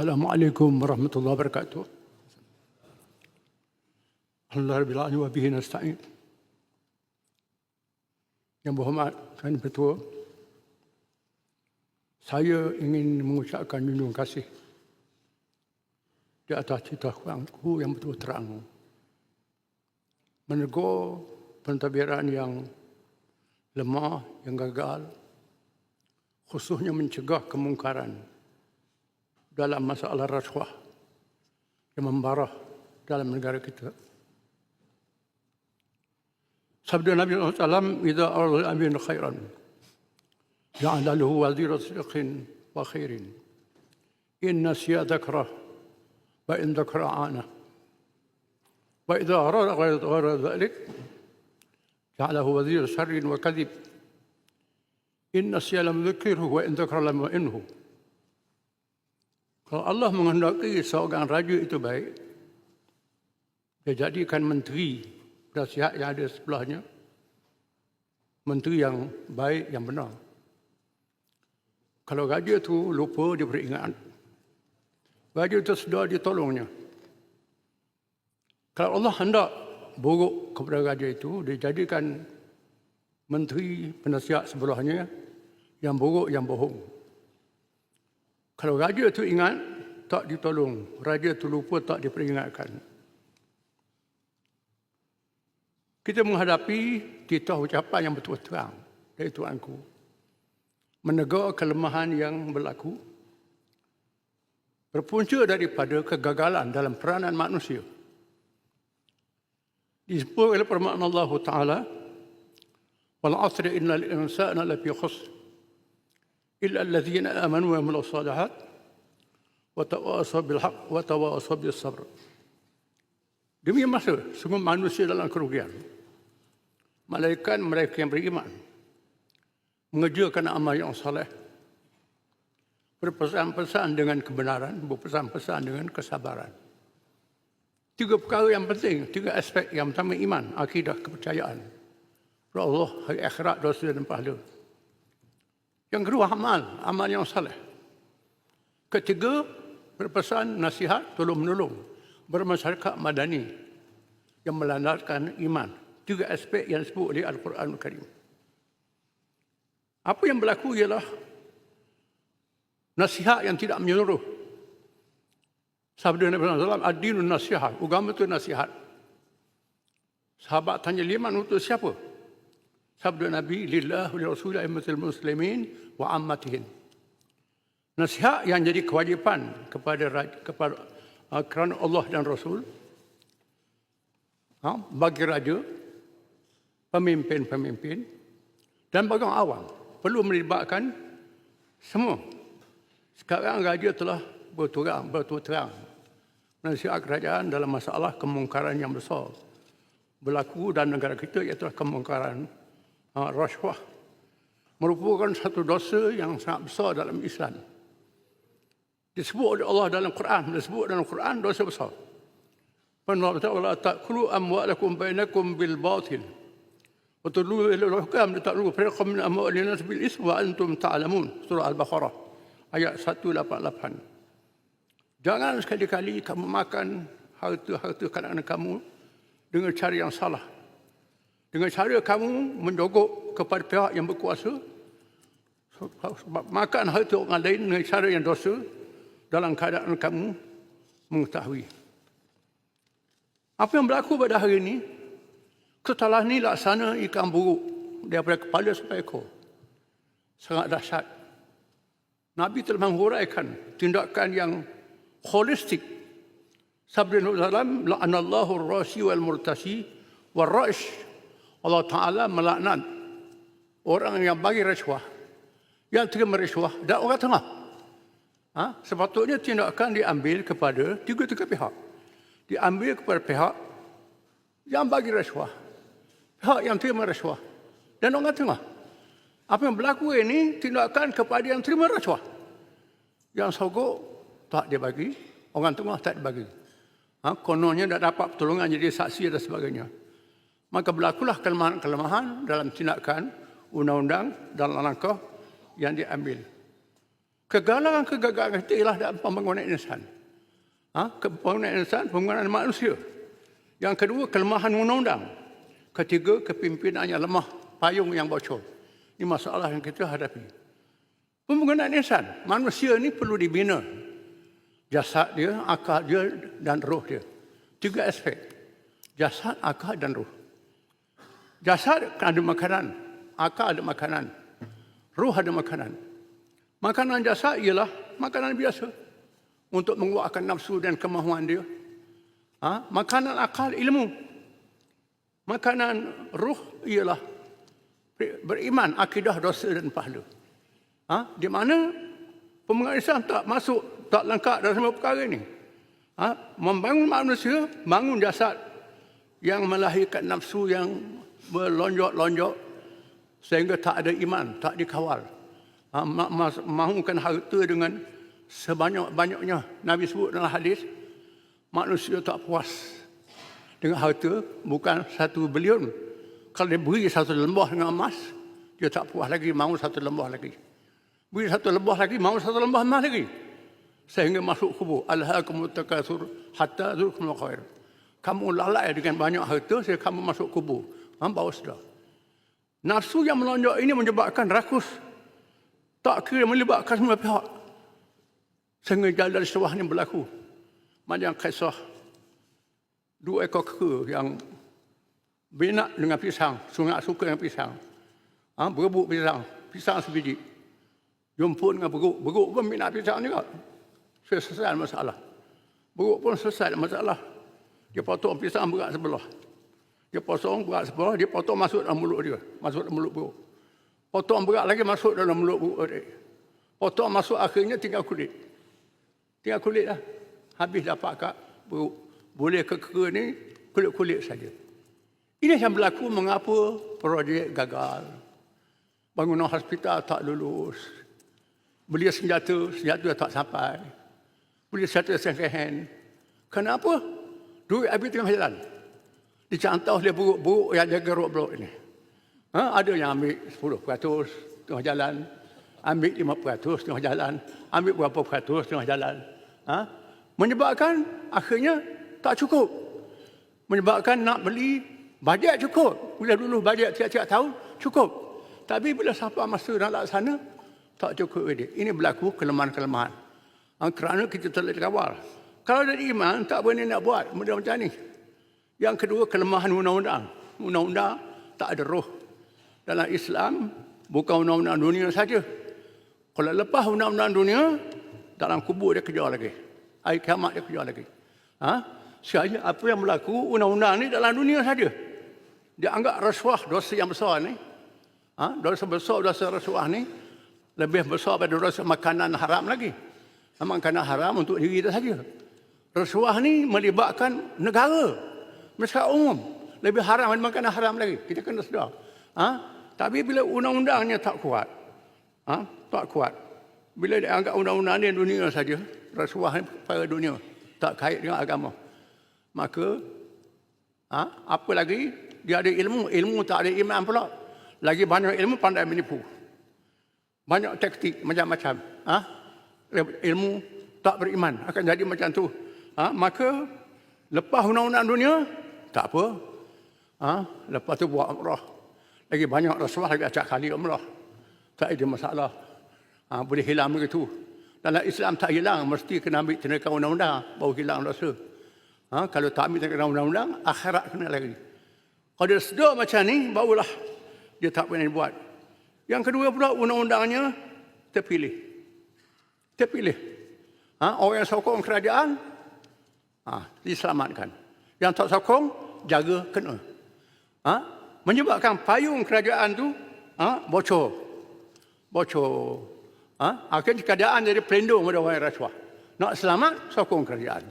Assalamualaikum warahmatullahi wabarakatuh. Alhamdulillah rabbil alamin wa bihi nasta'in. Yang berhormat Tuan Ketua, saya ingin mengucapkan junjungan kasih di atas cerita kurangku yang betul terang. Menegur pentadbiran yang lemah, yang gagal, khususnya mencegah kemungkaran dalam masalah rasuah yang membarah dalam negara kita. Sabda Nabi SAW, "Idza arada amin khairan, ja'ala lahu wazira sidqin wa khairin. In nasiya dhakrah wa in dhakra ana. Wa idza arada ghayra dhalik, wa kadhib. In nasiya lam dhukirhu wa in dhakra lam inhu." Kalau Allah menghendaki seorang raja itu baik, dia jadikan menteri nasihat yang ada sebelahnya. Menteri yang baik yang benar. Kalau raja itu lupa dia beri ingat raja itu sudah ditolongnya kalau Allah hendak buruk kepada raja itu dia jadikan menteri penasihat sebelahnya yang buruk yang bohong kalau raja itu ingat tak ditolong raja itu lupa tak diperingatkan kita menghadapi kita ucapan yang betul terang dari Tuanku. Menegur kelemahan yang berlaku. Berpunca daripada kegagalan dalam peranan manusia. Disebut oleh permakna Allah Ta'ala. Wal asri inna al-insana lafi khusr. Salihat. Wa tawasaw bil haq wa tawasaw bil sabr. Demi masa semua manusia dalam kerugian. Malaikat mereka yang beriman. Mengerjakan amal yang saleh. Berpesan-pesan dengan kebenaran, berpesan-pesan dengan kesabaran. Tiga perkara yang penting, tiga aspek yang pertama iman, akidah, kepercayaan. Kepada Allah, hari akhirat, dosa dan pahala. Yang kedua amal, amal yang saleh. Ketiga, berpesan nasihat, tolong-menolong bermasyarakat madani yang melandaskan iman. Tiga aspek yang disebut oleh Al-Quran Al-Karim. Apa yang berlaku ialah nasihat yang tidak menyeluruh. Sabda Nabi SAW, Ad-dinun nasihat. Agama itu nasihat. Sahabat tanya liman untuk siapa? Sabda Nabi, Lillah wa Rasulullah muslimin wa ammatihin. Nasihat yang jadi kewajipan kepada kepada uh, kerana Allah dan Rasul uh, bagi raja, pemimpin-pemimpin dan bagi orang awam perlu melibatkan semua. Sekarang raja telah berturang, berturang nasihat kerajaan dalam masalah kemungkaran yang besar berlaku dalam negara kita iaitu kemungkaran rasuah merupakan satu dosa yang sangat besar dalam Islam. Disebut oleh Allah dalam Quran disebut dalam Quran dosa besar. Allah Taala ta'kulu amwalakum bainakum bil batil. Wa tudlu ila al-hukam li ta'lu fariqan min amwalina bil ism wa antum ta'lamun. Surah al-baqarah ayat 188 jangan sekali-kali kamu makan harta-harta kanak-kanak kamu dengan cara yang salah dengan cara kamu menjogok kepada pihak yang berkuasa makan harta orang lain dengan cara yang dosa dalam keadaan kamu mengetahui. Apa yang berlaku pada hari ini, kesalahan ini laksana ikan buruk daripada kepala sampai ekor. Sangat dahsyat. Nabi telah menghuraikan tindakan yang holistik. Nabi SAW, La'anallahu rasi wal murtasi wal ra'ish. Allah Ta'ala melaknat orang yang bagi rasuah, yang terima rasuah, dan orang tengah ha? sepatutnya tindakan diambil kepada tiga-tiga pihak. Diambil kepada pihak yang bagi rasuah. Pihak yang terima rasuah. Dan orang tengah. Apa yang berlaku ini tindakan kepada yang terima rasuah. Yang sogok tak dia bagi. Orang tengah tak dibagi. Ha? Kononnya tak dapat pertolongan jadi saksi dan sebagainya. Maka berlakulah kelemahan-kelemahan dalam tindakan undang-undang dan langkah yang diambil. Kegagalan-kegagalan kita ialah dalam pembangunan insan. Ha? Pembangunan insan, pembangunan manusia. Yang kedua, kelemahan undang-undang. Ketiga, kepimpinannya lemah, payung yang bocor. Ini masalah yang kita hadapi. Pembangunan insan, manusia ini perlu dibina. Jasad dia, akal dia dan roh dia. Tiga aspek. Jasad, akal dan roh. Jasad ada makanan, akal ada makanan, roh ada makanan. Makanan jasad ialah makanan biasa untuk menguatkan nafsu dan kemahuan dia. Ha? Makanan akal ilmu. Makanan roh ialah beriman, akidah, dosa dan pahala. Ha? Di mana pemengang Islam tak masuk, tak lengkap dalam semua perkara ini. Ha? Membangun manusia, bangun jasad yang melahirkan nafsu yang melonjok-lonjok sehingga tak ada iman, tak dikawal. Ha, mahukan harta dengan sebanyak-banyaknya. Nabi sebut dalam hadis, manusia tak puas dengan harta, bukan satu bilion. Kalau dia beri satu lembah dengan emas, dia tak puas lagi, mahu satu lembah lagi. Beri satu lembah lagi, mahu satu lembah emas lagi. Sehingga masuk kubur. Alhaakum takasur hatta zurkum khair. Kamu lalai dengan banyak harta, sehingga kamu masuk kubur. Ha, bawa sudah. Nafsu yang melonjak ini menyebabkan rakus tak kira melibatkan semua pihak. Sehingga jalan sewah ini berlaku. Macam kisah dua ekor kera yang benak dengan pisang, sungai suka dengan pisang. Ha, berebut pisang, pisang sebiji. Jumpa dengan beruk, beruk pun minat pisang juga. Selesai masalah. Beruk pun selesai masalah. Dia potong pisang berat sebelah. Dia potong berat sebelah, dia potong masuk dalam mulut dia. Masuk dalam mulut beruk. Potong berat lagi masuk dalam mulut buruk dia. Potong masuk akhirnya tinggal kulit. Tinggal kulit lah. Habis dapat kat buruk. Boleh ke kera ni kulit-kulit saja. Ini yang berlaku mengapa projek gagal. Bangunan hospital tak lulus. Beli senjata, senjata tak sampai. Beli senjata second hand. Kenapa? Duit habis tengah jalan. Dicantau oleh buruk-buruk yang jaga road block ini. Ha, ada yang ambil 10% tengah jalan, ambil 5% tengah jalan, ambil berapa peratus tengah jalan. Ha? Menyebabkan akhirnya tak cukup. Menyebabkan nak beli bajet cukup. Bila dulu bajet tiap-tiap tahun cukup. Tapi bila sampai masa nak laksana, tak cukup ini. Ini berlaku kelemahan-kelemahan. Ha, kerana kita telah dikawal. Kalau ada iman, tak boleh nak buat benda macam ni. Yang kedua, kelemahan undang-undang. Undang-undang tak ada roh dalam Islam bukan undang-undang dunia saja. Kalau lepas undang-undang dunia, dalam kubur dia kejar lagi. Hari kiamat dia kejar lagi. Ha? Saja apa yang berlaku undang-undang ni dalam dunia saja. Dia anggap rasuah dosa yang besar ni. Ha? Dosa besar dosa rasuah ni lebih besar daripada dosa makanan haram lagi. Ha, makanan haram untuk diri dia saja. Rasuah ni melibatkan negara. Masyarakat umum. Lebih haram daripada makanan haram lagi. Kita kena sedar. Ha? Tapi bila undang-undangnya tak kuat, ha? tak kuat. Bila dia anggap undang-undang ni dunia saja, rasuah pada dunia, tak kait dengan agama. Maka, ha? apa lagi? Dia ada ilmu, ilmu tak ada iman pula. Lagi banyak ilmu pandai menipu. Banyak taktik macam-macam. Ha? Ilmu tak beriman akan jadi macam tu. Ha? Maka lepas undang-undang dunia, tak apa. Ha? Lepas tu buat umrah. Lagi banyak rasuah lagi acak kali umrah. Tak ada masalah. Ha, boleh hilang begitu. Dalam Islam tak hilang. Mesti kena ambil tenaga undang-undang. Baru hilang rasa. Ha, kalau tak ambil tenaga undang-undang, akhirat kena lagi. Kalau dia sedar macam ni, barulah dia tak boleh buat. Yang kedua pula, undang-undangnya terpilih. Terpilih. Ha, orang yang sokong kerajaan, ha, diselamatkan. Yang tak sokong, jaga kena. Ha, menyebabkan payung kerajaan tu ha, bocor. Bocor. Ha? Akhirnya keadaan jadi pelindung pada orang rasuah. Nak selamat, sokong kerajaan.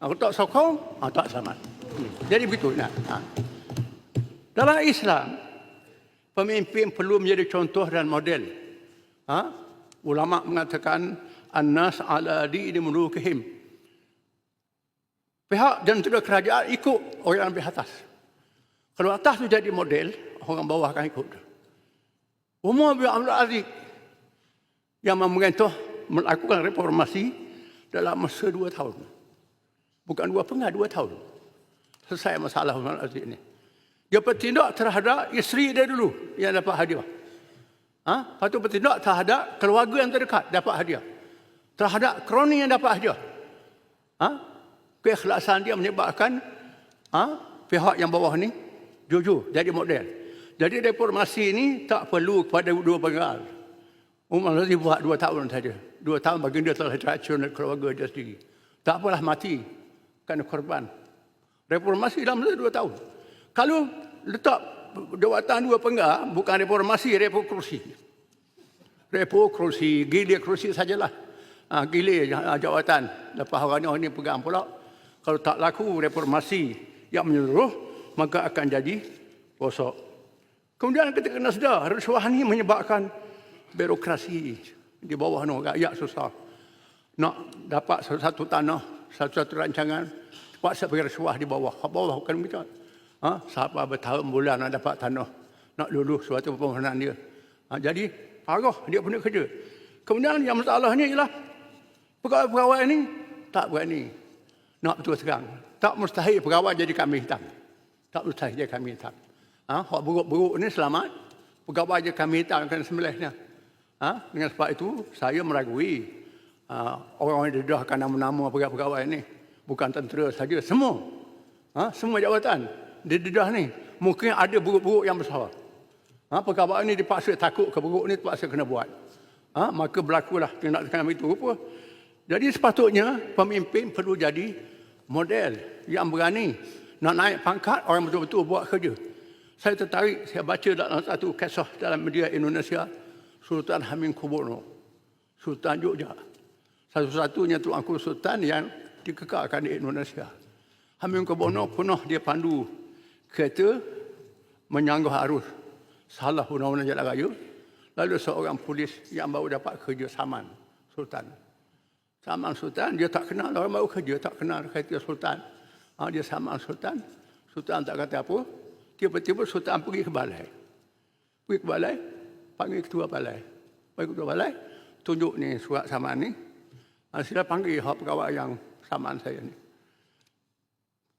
Kalau tak sokong, ha, tak selamat. Hmm. Jadi begitu. Nah. Ha. Dalam Islam, pemimpin perlu menjadi contoh dan model. Ha? Ulama mengatakan, An-nas ala di mulukihim. Pihak dan juga kerajaan ikut orang yang lebih atas. Kalau atas tu jadi model, orang bawah akan ikut. Umar bin Abdul Aziz yang memerintah melakukan reformasi dalam masa dua tahun. Bukan dua pengah, dua tahun. Selesai masalah Muhammad Aziz ini. Dia bertindak terhadap isteri dia dulu yang dapat hadiah. Ha? Lepas tu bertindak terhadap keluarga yang terdekat dapat hadiah. Terhadap kroni yang dapat hadiah. Ha? Keikhlasan dia menyebabkan ha? pihak yang bawah ni jujur jadi model. Jadi reformasi ini tak perlu kepada dua penggal. Umar Aziz buat dua tahun saja. Dua tahun bagi dia telah diracun keluarga dia sendiri. Tak apalah mati kerana korban. Reformasi dalam masa dua tahun. Kalau letak jawatan dua penggal, bukan reformasi, repokrasi. Repokrasi, gila kerusi sajalah. Ha, gila ha, jawatan. Lepas orang ni pegang pula. Kalau tak laku reformasi yang menyeluruh, maka akan jadi rosok. Kemudian kita kena sedar, rasuah ni menyebabkan birokrasi di bawah no rakyat susah. Nak dapat satu tanah, satu-satu rancangan, terpaksa bagi rasuah di bawah. Bawah bukan begitu. Ha? Siapa bertahun bulan nak dapat tanah, nak lulus suatu permohonan dia. Ha, jadi, parah dia punya kerja. Kemudian yang masalahnya ialah pegawai-pegawai ini tak berani nak betul terang. Tak mustahil pegawai jadi kami hitam. Tak mustahil jadi kami hitam. Ha? Buruk-buruk ni selamat. Pegawai jadi kami hitam akan sembelihnya. Ha? Dengan sebab itu, saya meragui ha, orang yang didahkan nama-nama pegawai-pegawai ini. Bukan tentera saja, semua. Ha? Semua jawatan didedah ni. Mungkin ada buruk-buruk yang besar. Ha? Pegawai ini dipaksa takut ke buruk ni, terpaksa kena buat. Ha? Maka berlakulah tindakan itu. Rupa. Jadi sepatutnya pemimpin perlu jadi model yang berani nak naik pangkat orang betul-betul buat kerja. Saya tertarik, saya baca dalam satu kisah dalam media Indonesia, Sultan Hamengkubuwono, Sultan Jogja. Satu-satunya tuanku Sultan yang dikekalkan di Indonesia. Hamengkubuwono pernah dia pandu kereta menyanggah arus salah undang-undang jalan raya. Lalu seorang polis yang baru dapat kerja saman Sultan. Saman Sultan, dia tak kenal orang baru kerja, tak kenal kereta Sultan. Ha, dia saman Sultan. Sultan tak kata apa. Tiba-tiba Sultan pergi ke balai. Pergi ke balai, panggil ketua balai. Panggil ketua balai, tunjuk ni surat saman ni. Ha, sila panggil hak pegawai yang saman saya ni.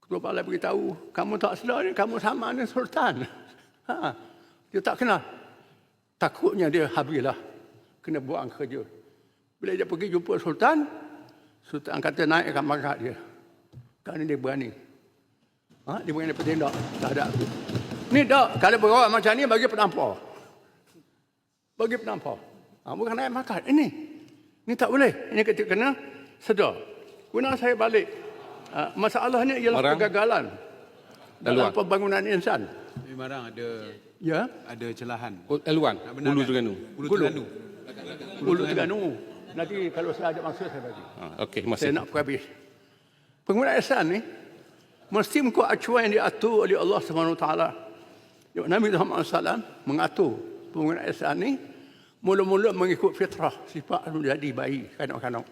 Ketua balai beritahu, kamu tak sedar ni, kamu sama dengan Sultan. Ha, dia tak kenal. Takutnya dia habislah. Kena buang kerja. Bila dia pergi jumpa Sultan, Sultan kata naikkan pangkat dia. Kerana dia berani. Ha, dia berani bertindak terhadap aku. Ni tak, kalau berawak macam ni bagi penampar. Bagi penampar. Ha, bukan naik pangkat. Ini. Ini tak boleh. Ini kita kena sedar. Guna saya balik Uh, masalahnya ialah Marang. kegagalan dalam Laluan. pembangunan insan. Memang ada Ya, ada celahan. Oh, Eluan, Nak Hulu benarkan? Terengganu. Hulu Hulu. Terengganu. Ulu Terengganu. Nanti kalau saya ada masa saya bagi. Ha, Okey, Saya masih. nak habis. Penggunaan ihsan ni mesti mengikut acuan yang diatur oleh Allah SWT. Nabi Muhammad SAW mengatur penggunaan ihsan ni mula-mula mengikut fitrah sifat menjadi bayi kanak-kanak.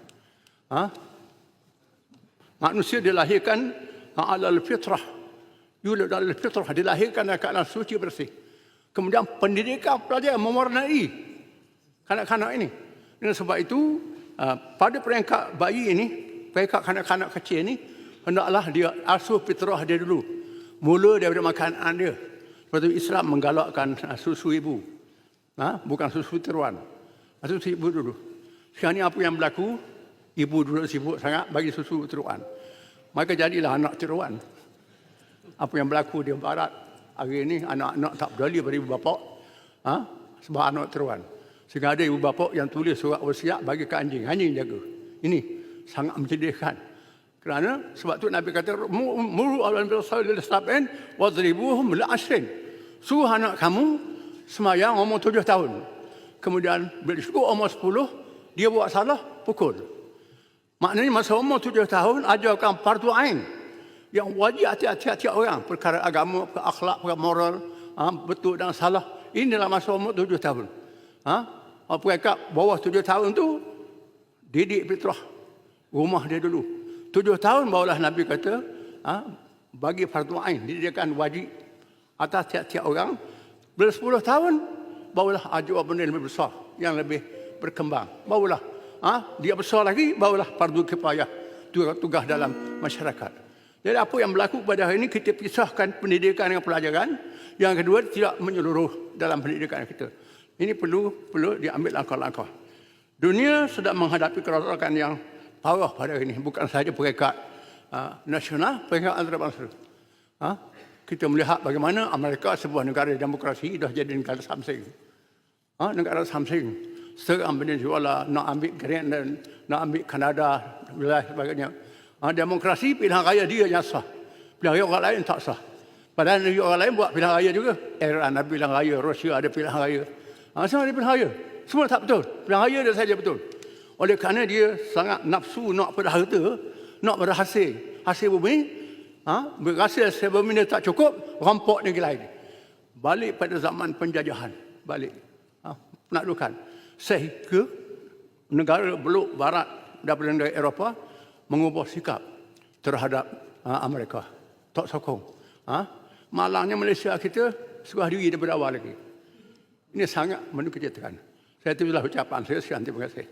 Ha? Manusia dilahirkan alal fitrah. Yulad alal fitrah dilahirkan dalam keadaan suci bersih. Kemudian pendidikan pelajar mewarnai kanak-kanak ini. Dengan sebab itu, ah, pada peringkat bayi ini, peringkat kanak-kanak kecil ini, hendaklah dia asuh fitrah dia dulu. Mula daripada makanan dia. Sebab itu Islam menggalakkan ah, susu ibu. Ha? Bukan susu tiruan. Susu ibu dulu. Sekarang ni apa yang berlaku? Ibu dulu sibuk sangat bagi susu tiruan. Maka jadilah anak tiruan. Apa yang berlaku di barat hari ini anak-anak tak peduli pada ibu bapa ha? sebab anak tiruan. Sehingga ada ibu bapa yang tulis surat wasiat bagi ke anjing. Anjing jaga. Ini sangat menyedihkan. Kerana sebab tu Nabi kata muru alam bisawi lil sab'in wadribuhum la ashrin. Suruh anak kamu semayang umur tujuh tahun. Kemudian bila cukup umur sepuluh, dia buat salah, pukul. Maknanya masa umur tujuh tahun ajarkan fardu ain yang wajib hati-hati orang perkara agama, perkara akhlak, perkara moral, ha, betul dan salah. Inilah masa umur tujuh tahun. Ha? Mereka bawah tujuh tahun tu didik fitrah rumah dia dulu. Tujuh tahun barulah Nabi kata ha, bagi fardu ain didirikan wajib atas tiap-tiap orang. Bila sepuluh tahun barulah ajar benda lebih besar yang lebih berkembang. Barulah ah dia besar lagi barulah fardu kifayah tugas dalam masyarakat. Jadi apa yang berlaku pada hari ini kita pisahkan pendidikan dengan pelajaran. Yang kedua tidak menyeluruh dalam pendidikan kita. Ini perlu perlu diambil langkah-langkah. Dunia sedang menghadapi kerosakan yang parah pada ini bukan sahaja peringkat uh, nasional, peringkat antarabangsa. Ha? Kita melihat bagaimana Amerika sebuah negara demokrasi dah jadi negara samsing. Ha? Negara samsing. Serang Venezuela, nak ambil Greenland, nak ambil Kanada, wilayah sebagainya. Ha? Demokrasi pilihan raya dia yang sah. Pilihan raya orang lain tak sah. Padahal orang lain buat pilihan raya juga. Iran ada pilihan raya, Rusia ada pilihan raya. Ha? Semua ada pilihan raya. Semua tak betul. Raya dia saja betul. Oleh kerana dia sangat nafsu nak pada harta, nak pada hasil. Bumi, ha? berhasil hasil bumi dia tak cukup, rampok negeri lain. Balik pada zaman penjajahan. Balik. Ha? Penaklukan. Sehingga negara beluk barat daripada negara Eropah mengubah sikap terhadap ha, Amerika. Tak sokong. Ha? Malangnya Malaysia kita serah diri daripada awal lagi. Ini sangat menukar Saya itulah ucapan saya. Terima kasih.